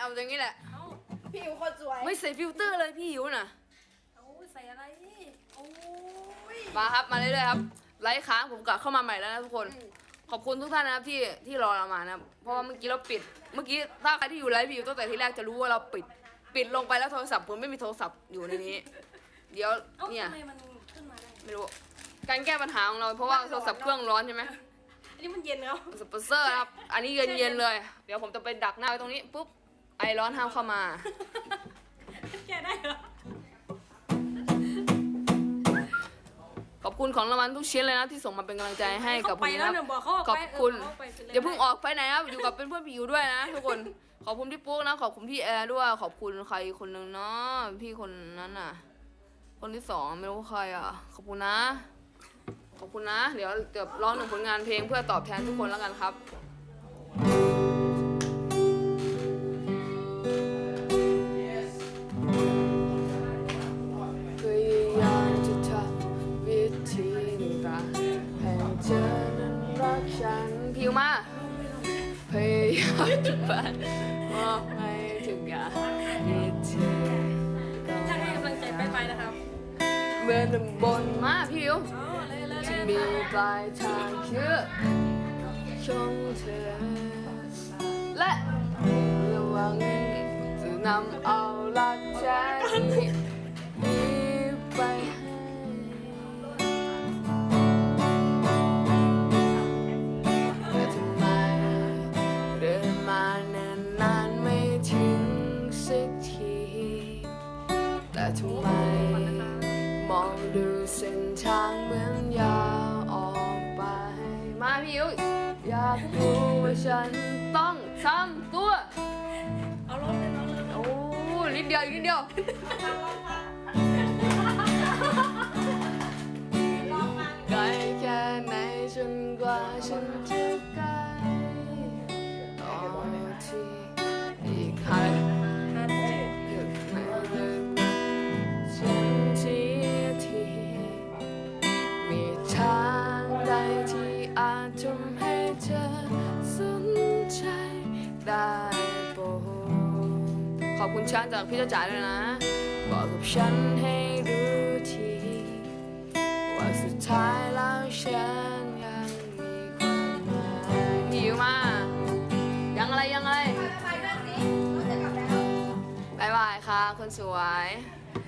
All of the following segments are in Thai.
เอาอย่างนี้แหละเอ้าพี่อิ๋วคนสวยไม่ใส่ฟิลเตอร์เลยพี่อิ๋วน่ะเอ้าใส่อะไรโอ้ยมาครับมาเรื่อยๆครับไลฟ์ค้างผมกลับเข้ามาใหม่แล้วนะทุกคน ขอบคุณทุกท่านนะครับที่ที่รอเรามานะครับเพราะว่าเมื่อกี้เราปิด เมื่อกี้ถ้าใครที่อยู่ไลฟ์พี่อิ๋วตั้งแต่ที่แรกจะรู้ว่าเราปิด ปิดลงไปแล้วโทรศัพท์ผมไม่มีโทรศัพท์อยู่ในนี้ เดี๋ยวเอ้าเนี่ยทำไมมันขึ้นมาได้ไม่รู้การแก้ปัญหาของเราเพราะว่าโทรศัพท์เครื่องร้อนใช่ไหมอันนี้มันเย็นแล้วสปอนเซอร์นะครับอันนี้เย็นๆเลย เดี๋ยวผมจะไปดักหน้าไว้ตรงนี้ปุ๊บ ไอร้อนห้ามเข้ามา แกได้เหรอ ขอบคุณของรางวัลทุกชิ้นเลยนะที่ส่งมาเป็นกำลังใจให้กับผมไปนะแล้ควรับเนี่ยบอกเขาออกขอไปบคุณเออเขาไปสิเลย อย่าเพิ่งออกไปไหนครับอยู่กับเป็นเพื่อนพี่อยู่ด้วยนะทุกคน ขอบคุณพี่ปุ๊กนะ ขอบคุณพี่แอร์ด้วย ขอบคุณใครคนหนึ่งเนาะพี่คนนั้นน่ะ คนที่สองไม่รู้ใครอะ ขอบคุณนะ ขอบคุณนะ เดี๋ยวเดี๋ยวร้องหนึ่งผลงานเพลงเพื่อตอบแทนทุกคนแล้วกันครับ ปัดมอบให้ทุกอย่างที่เธอถ้าให้กำลังใจไปไปนะครับเมื่อลำบนมาพิวเอ๋อเลยเลยที่เลยมีปลายทางคือชมเธอ และระวังจะนำเอาหลักใจากรู้ว่าฉันต้องทำตัว เอาลงเลยเอาเลยโอ้นิดเดียวอีกนิดเดียวไก คุณช้างจากพี่เจ้าจ๋าด้วยนะ บอกกับฉันให้รู้ที ว่าสุดท้ายแล้วฉันยังมีความหมายหิวมายังอะไรยังอะไรไปนั่งสิเราจะกลับแล้วบายบายค่ะคนสวย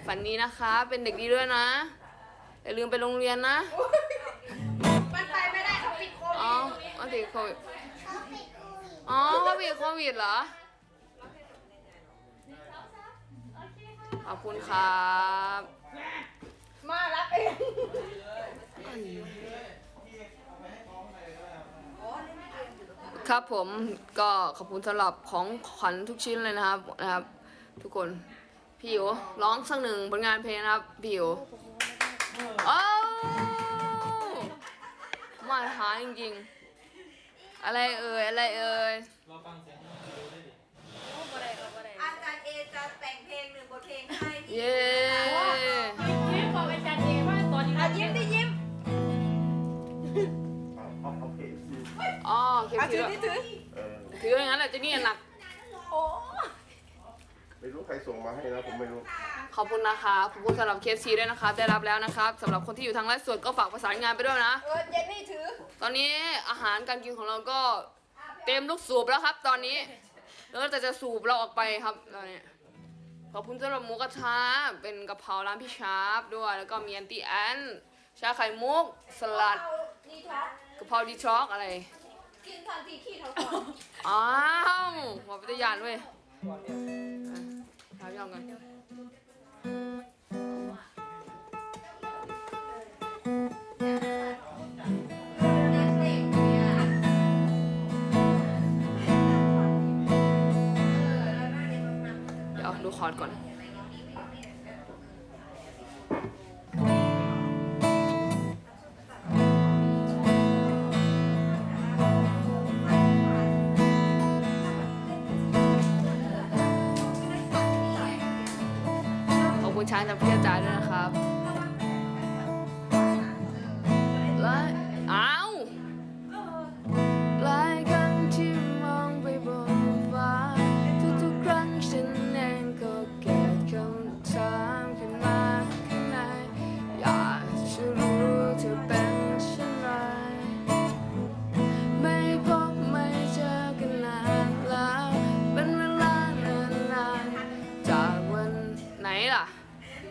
ฝันนี้นะคะ เป็นเด็กดีด้วยนะ อย่าลืมไปโรงเรียนนะมันไปไม่ได้เขาปิดโควิดอ๋อเอาติดโควิดอ๋อเขาติดโควิดเหรอ ขอบคุณครับมารับเองครับผมก็ขอบคุณสำหรับของขวัญทุกชิ้นเลยนะครับนะครับ ทุกคนพี่อิวร้องสักหนึ่งผลงานเพลงนะครับพี่อิวโอ้มาตรฐาจริงๆ อะไรเอ่ยอะไรเอ่ยเราฟังเสียงดูได้ดิ โอ้บ่ได้ครับบ่ได้ อาจารย์เอจะแต่ง เพลงหนึ่งบทเพลงให้พี่เย้ยิ้มบอกอาจารย์เองว่าตอนนี้อะยิ้มดิยิ้มเอาเอาเพจสิอ๋อเข็มอะถืถืออดิถือเออถืออย่างนั้นแหละเจะนี่หนัก โอ้ไม่รู้ใครส่งมาให้นะผมไม่รู้ ขอบคุณนะคะขอบคุณสำหรับเคฟซีด้วยนะครับได้รับแล้วนะครับสำหรับคนที่อยู่ทางไลฟ์สดก็ฝากประสานงานไปด้วยนะ เออเจนนี่ถือตอนนี้อาหารการกินของเราก็เต็มลูกสูบแล้วครับ ตอนนี้แล้วก็จะสูบเราออกไปครับตอนนี้ ขอบคุณสำหรับหมูกระทะเป็นกะเพราร้านพี่ชาร์ปด้วย แล้วก็มีแอนตี้แอนชาไข่มุก สลัดเอาดีท็อกซ์กะเพราดีช็อกอะไร กินทันทีขี้เท่าก่อนอ้าวหมอพิทยานเว้ยอะถามพี่เอากัน อร์ดก่อนขอบคุณช้างจากพี่อาจารย์ด้วยนะครับ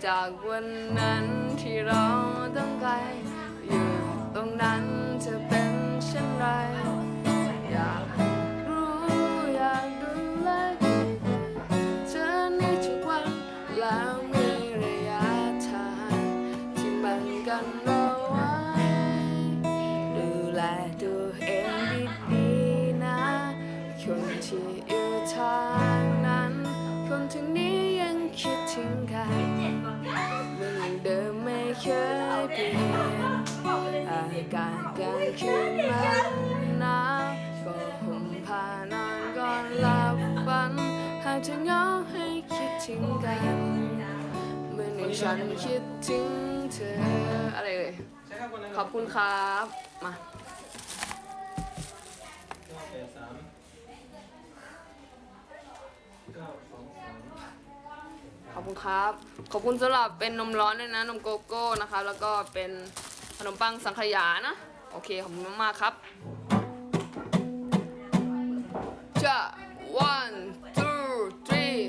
จากวันนั้นที่เราต้องไกลอยู่ตรงนั้น กาศกลางคืนมันหนาวก็ห่มผ้านอนก่อนหลับฝัน หากจะเหงาให้คิดถึงกันเหมือนอย่างฉันคิดถึงเธออะไรเอ่ยใช่ครับคนนั้นขอบคุณครับ มาเก้าแปดสามเก้าสองสามขอบคุณครับ ขอบคุณสำหรับเป็นนมร้อนด้วยนะ นมโกโก้นะคะ แล้วก็เป็น ขนมปังสังขยานะ โอเค ขอบคุณมากๆครับจะ one two three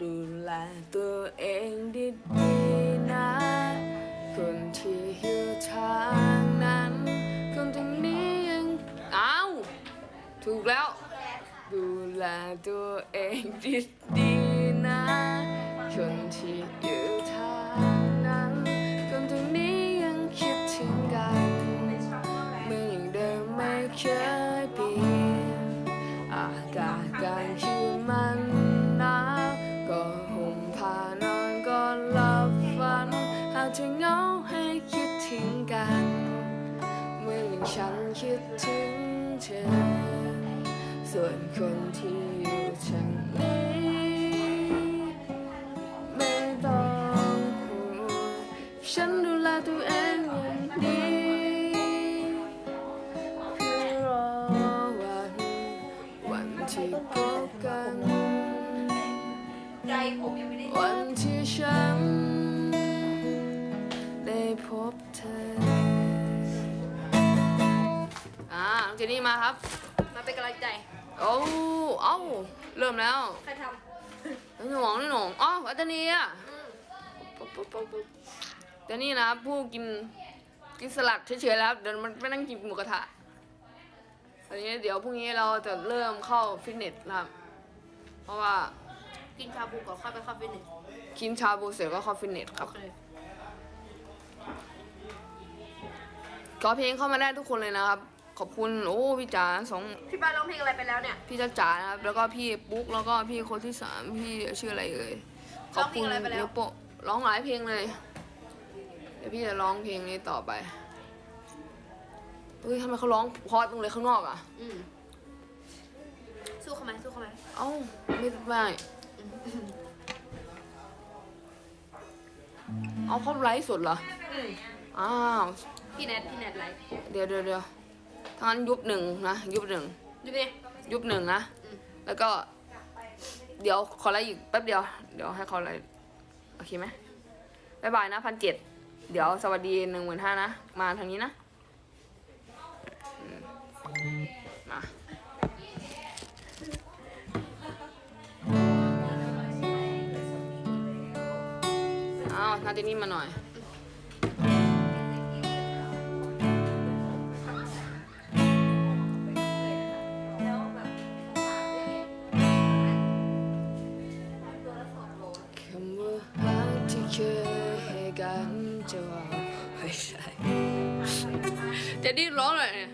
ดูแลตัวเองดีๆนะ คนที่อยู่ทางนั้น คนตรงนี้ยังอ้าวถูกแล้ว ดูแลตัวเองดีๆนะ คนที่ คิดถึงเธอ ส่วนคนที่อยู่ทางนี้ มาครับ มาเป็นกำลังใจ โอ้เอ้าเริ่มแล้วใครทน้องหนองน้องหนองอ๋ออัตนีอะปุ๊บปุ๊บปุ๊บปุ๊บแต่นี่นะครับผู้กินกินสลัดเฉยๆแล้วครับเดี๋ยวมันไปนั่งกินหมูกระทะอันนี้เดี๋ยวพรุ่งนี้เราจะเริ่มเข้าฟิตเนสนะครับ เพราะว่าำกินชาบูก่อนค่อยไปเข้าฟิตเนสกินชาบูเสร็จก็เข้าฟิตเนสครับโอเคขอเพลงเข้ามาได้ทุกคนเลยนะครับ ขอบคุณโอ้พี่จ๋าสองพี่บ้านร้องเพลงอะไรไปแล้วเนี่ยพี่จ๋าจ๋านะครับแล้วก็พี่ปุ๊กแล้วก็พี่คนที่สามพี่ชื่ออะไรเอ่ยขอบคุณร้องเพลงอะไรไปแล้วนิ้วโป้งร้องหลายเพลงเลยเดี๋ยวพี่จะร้องเพลงนี้ต่อไปเฮ้ยทำไมเขาร้องเพราะตรงเลยข้างนอกอะอืมสู้เขาไหมสู้เขาไหมเอ้าไม่ไม่เอาเขาไลฟ์สดเหรออืมอ้าวพี่แนทพี่แนทไลฟ์เดี๋ยวเดี๋ยวเดี๋ยว ทั้างนั้นยุบหนึ่งนะยุบหนึ่งดูดิยุบหนึ่งนะอืมแล้วก็ เดี๋ยวขอไลฟ์อีกแป๊บเดียวเดี๋ยวให้เขาไลฟ์โอเคไหมบายบายนะพันเจ็ดเดี๋ยวสวัสดีหนึ่งหมื่นห้านะ มาทางนี้นะอืมมาอ้าวนาเจนี่มาหน่อย เจะดีร้องเลยเนี่ย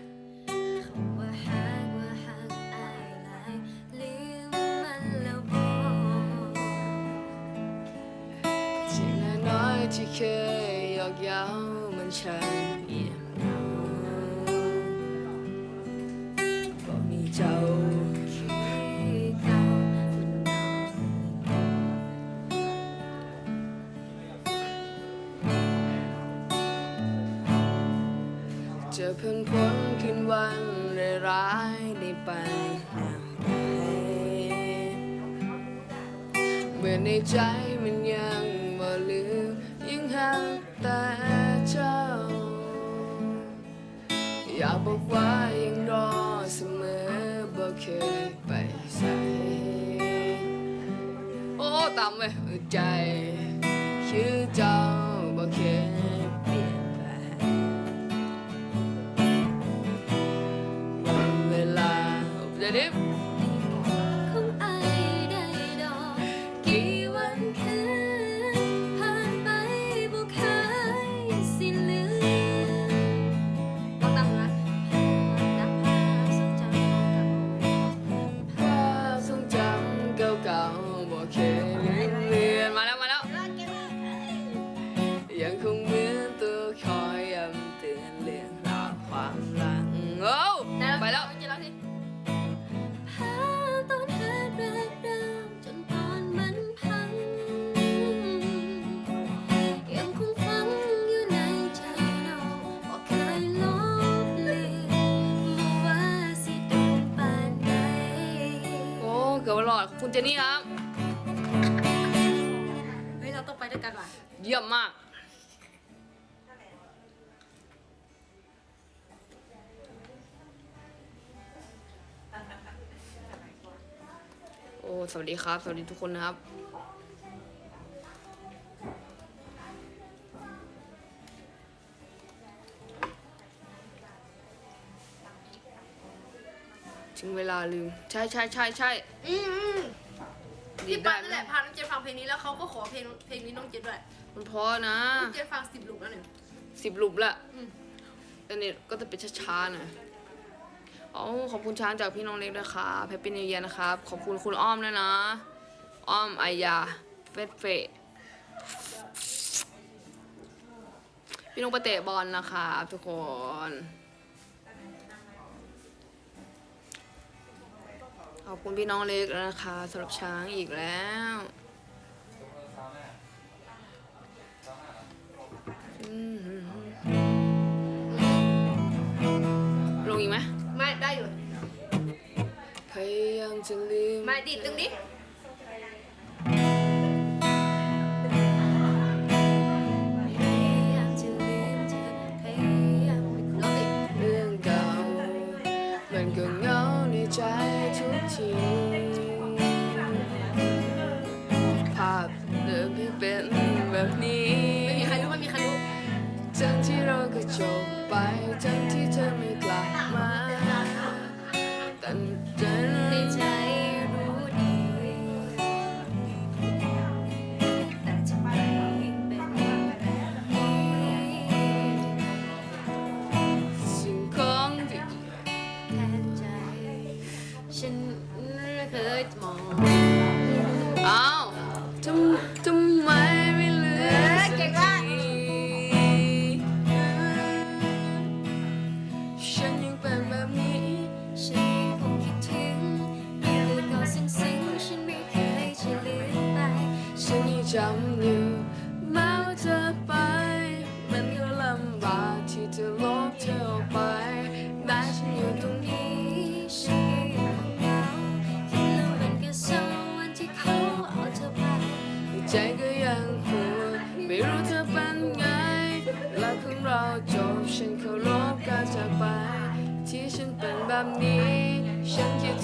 จะเพิ่งพ้นคืนวันร้ายได้ไปแนวใดเมื่อในใจมันยังบ่ลืมยังหักแต่เจ้า อยากบอกว่ายังรอเสมอบ่เคยไปใส่โอ้ตามเลยใจคิคือเจ้าบ่เคย เกือบหลอดขอบคุณเจนนี่ครับ เฮ้ย เราต้องไปด้วยกันว่ะ เยี่ยมมาก โอ้ สวัสดีครับ สวัสดีทุกคนนะครับ ถึงเวลาลืม ใช่ใช่ใช่ใช่อืมอืมดีพี่ได้ปันนั่นแหละพาน้องเจนฟังเพลงนี้แล้วเขาก็ขอเพลงเพลงนี้น้องเจนด้วยมันเพราะนะน้องเจนฟังสิบลูกแล้วหนึ่งสิบลูปละอืมแต่เนี่ยก็จะเป็นช้าๆหน่อยอ๋อขอบคุณช้างจากพี่น้องเล็กนะครับแฮปปี้นิวเยียนะครับ ขอบคุณคุณอ้อมด้วยนะ อ้อมไอยาเฟสเฟะพี่น้องไปเตะบอลนะครับทุกคน ขอบคุณพี่น้องเล็กนะคะสำหรับช้างอีกแล้วอืมลงอีกไหมไม่ได้อยู่พยายามจะลืมไม่ดีดตึงดิ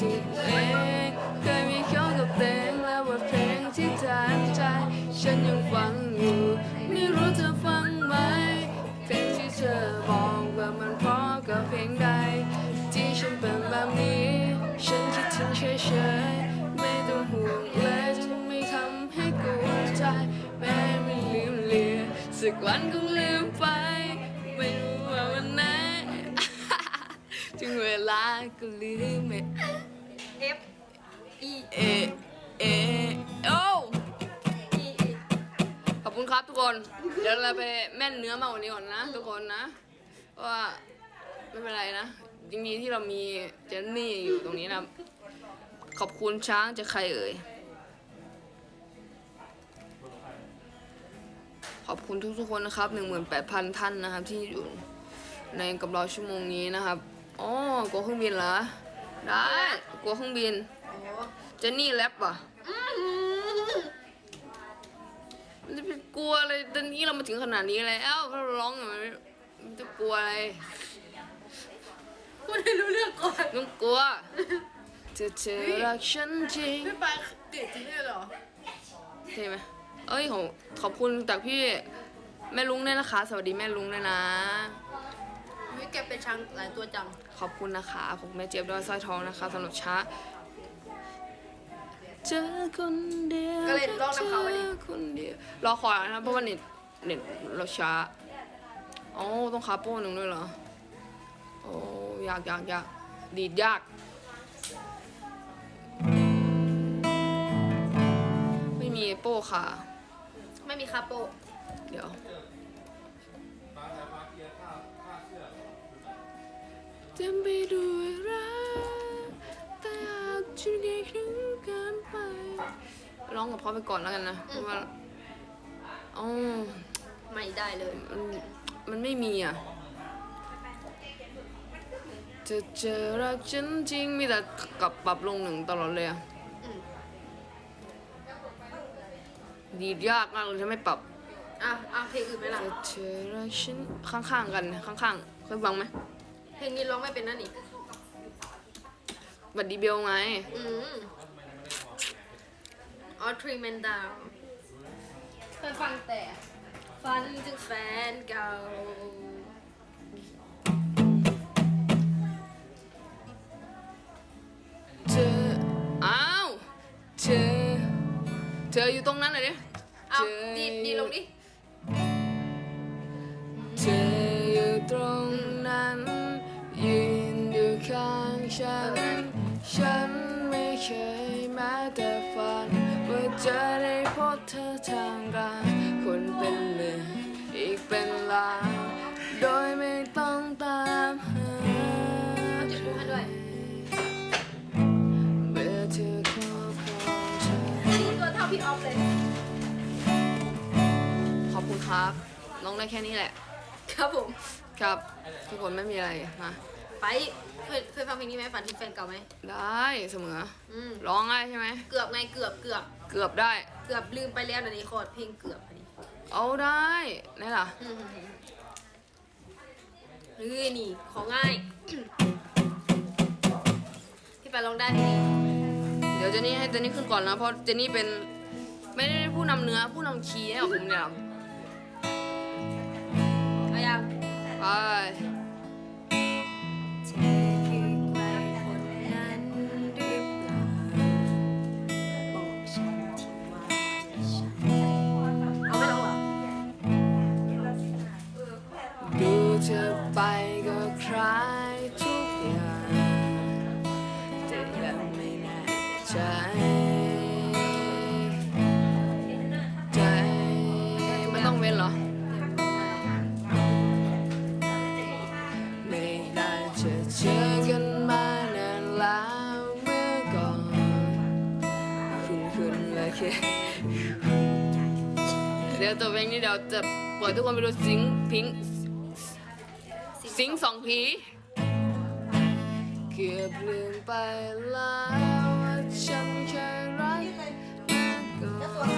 ฉันคิดถึงเองเคยมีเขากับเพลงและบทเพลงที่แทนใจ ฉันยังฟังอยู่ไม่รู้เธอฟังไหม เพลงที่เธอบอกว่ามันเพราะกับเพลงใด ที่ฉันเป็นแบบนี้ ฉันคิดถึงเฉยๆไม่ต้องห่วงเลยจะไม่ทำให้กลัวใจแม้ไม่ลืมเลือนสักวันคงลืมไป ไม่รู้ว่าวันไหน ถึงเวลาก็ลืมไม่ เอ เอ โอ้ขอบคุณครับทุกคน เดี๋ยวเราไปแม่นเนื้อมากกว่านี้ก่อนนะทุกคนนะเพราะว่าไม่เป็นไรนะยังดีที่เรามีเจนนี่อยู่ตรงนี้นะ ขอบคุณช้างจะใครเอ่ย ขอบคุณทุกๆคนนะครับ 18,000 ท่านนะครับ ที่อยู่ในกับเราชั่วโมงนี้นะครับอ๋อกลัวเครื่องบินเหรอ ได้กลัวเครื่องบิน จนนี่แรปว่ะมันจะไปกลัวอะไรตอนนี้เรามาถึงขนาดนี้แล้วถ้าเราร้องอะมันไม่มันจะกลัวอะไรพูดให้รู้เรื่องก่อนต้องกลัวเธอเธอรักฉันจริงพี่ปานเกลียดจริงเลยเหรอใช่ไหมเอ้ยขอขอบคุณจากพี่แม่ลุงด้วยนะคะ สวัสดีแม่ลุงด้วยนะ วิแกเป็นช้างหลายตัวจัง ขอบคุณนะคะ ผมแม่เจี๊ยบด้วยสร้อยทองนะคะสำหรับช้า เจอคนเดียวก็เลยร้องน้ำเขาไว้ดิ จอคนเดียวรอขอนะเพราะว่าเน็ตเน็ตเราช้าอ๋อต้องคาโป้หนึ่งด้วยเหรอโอ้ยากยากยากดีดยาก ไม่มีโป้ค่ะ ไม่มีคาโปเดี๋ยวเต็มไปด้วยรักแต่หากฉันได้ถึง เกินไป ร้องกับพ่อไปก่อนแล้วกันนะเพราะว่าอ๋อไม่ได้เลย มันมันไม่มีอะ จะเจอรักฉันจริงมีแต่กลับปรับลงหนึ่งตลอดเลยอะอืมดีดยากมากเลยถ้าไม่ปรับอะอะเพลงอื่นไหมล่ะจะเจอรักฉันข้างๆกันข้างๆเคยฟังไหมเพลงนี้ร้องไม่เป็นนั่นนี่บัดดีเบลไง อืมออทรีแมนดาวเคยฟังแต่ฟันถึงแฟนเก่า เธอ อ้าว เธอ เธออยู่ตรงนั้นเลยดิเอาเธอดีดีลงดิ เธออยู่ตรงนั้น ยืนอยู่ข้างฉัน ฉันไม่เคยแม้แต่ฝันว่า จะได้พบเธอทางกลางคนเป็นหมื่นอีกเป็นล้านโดยไม่ต้องตามหาเอาจุดดูให้ด้วยเมื่อเธอครอบครองฉันนี่ตัวเท่าพี่ออฟเลย ขอบคุณครับ น้องได้แค่นี้แหละ ครับผม ครับ ทุกคนไม่มีอะไรมา ไปเคยเคยฟังเพลงนี้ไหมฝันถึงแฟนเก่าไหมได้เสมอ อืมร้องได้ใช่ไหม เกือบไงเกือบเกือบเกือบได้ เกือบลืมไปแล้วเดี๋ยวนี้คอร์ดเพลงเกือบอันนี้เอาได้นี่ล่ะ อืมเฮ้ยนี่ของง่าย พี่ไปลองได้ทีนี้เดี๋ยวเจนนี่ให้เจนนี่ขึ้นก่อนนะ เพราะเจนนี่เป็นไม่ได้ผู้นำเนื้อผู้นำคีย์ให้กับผมเนี่ยเอายัง ไป ยวตัวเพลงนี้เดี๋ยวจะปล่อยทุกคนไปดูสิงพิงสิงสองผีเกือบลืมไปแล้วว่าฉันเคยรักมาก่อน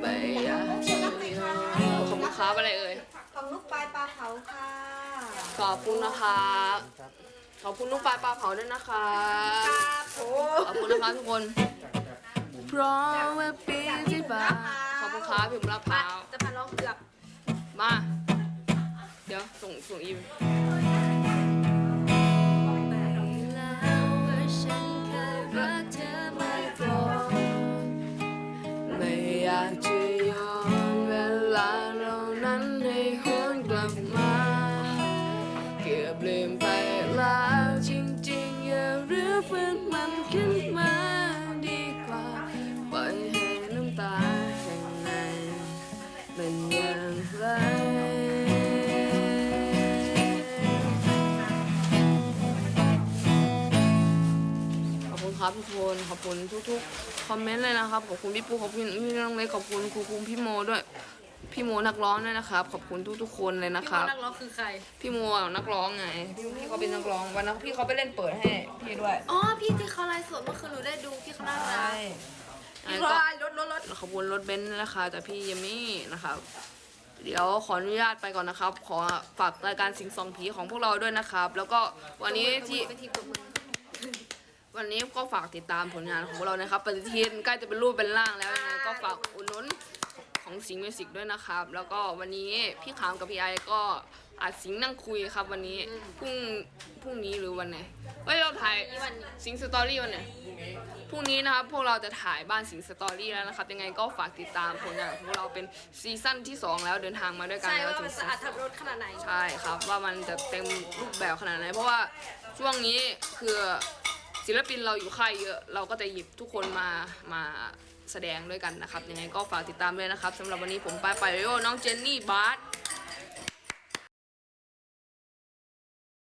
ไม่อยากจะยอมขอบคุณครับอะไรเอ่ยของลูกปลายปลาเผาค่ะขอบคุณนะคะขอบคุณลูกปลายปลาเผาด้วยนะคะโอ้ขอบคุณนะคะทุกคน เพราะว่าปีที่ผ่าน ขอบคุณครับพี่มะพไปร้าวจะพาร้องเกือบมา เดี๋ยวส่งส่งอีมแล้ ขอบคุณครับทุกคนขอบคุณทุกๆคอมเมนต์เลยนะครับขอบคุณพี่ปูขอบคุณพี่น้องเล็กขอบคุณครูคุมพี่โมด้วย พี่โมนักร้องด้วยนะครับ ขอบคุณทุกๆคนเลยนะพี่ครับโมนักร้องคือใคร พี่โมอะนักร้องไงพี่พี่เขาเป็นนักร้องวันนั้นพี่เขาไปเล่นเปิดให้พี่ด้วยอ๋อ พี่ที่เขาไลฟ์สดเมื่อคืนหนูได้ดูพี่เขาน่ารักอันพี่นี้พก็ลายรถรถรถขอบคุณรถเบนซ์นะคะจากพี่เยมี่นะครับ เดี๋ยวขออนุญาตไปก่อนนะครับ ขอฝากรายการสิงสองผีของพวกเราด้วยนะครับ แล้วก็วันนี้ที่ เป็นทีมปรบมือ วันนี้ก็ฝากติดตามผลงานของพวกเรานะครับปฏิทินใกล้จะเป็นรูปเป็นร่างแล้วยังไงก็ฝากอุดหนุนของสิงห์มิวสิกด้วยนะครับ แล้วก็วันนี้พี่ขามกับพี่ไอก็อัดสิงห์นั่งคุยครับ วันนี้พรุ่งพรุ่งนี้หรือวันไหนเฮ้ยเราถ่ายสิงห์สตอรี่วันไหนพรุ่งนี้นะครับพวกเราจะถ่ายบ้านสิงห์สตอรี่แล้วนะครับ ยังไงก็ฝากติดตามผลงานของพวกเราเป็นซีซั่นที่สองแล้วเดินทางมาด้วยกันใช่แล้วว่าถึมันงสะอาดทำรถขนาดไหน ใช่ครับ ว่ามันจะเต็มรูปแบบขนาดไหนเพราะว่าช่วงนี้คือ ศิลปินเราอยู่ค่ายเยอะเราก็จะหยิบทุกคนมามาแสดงด้วยกันนะครับยังไงก็ฝากติดตามด้วยนะครับสำหรับวันนี้ผมไปไปโยน้องเจนนี่บาร์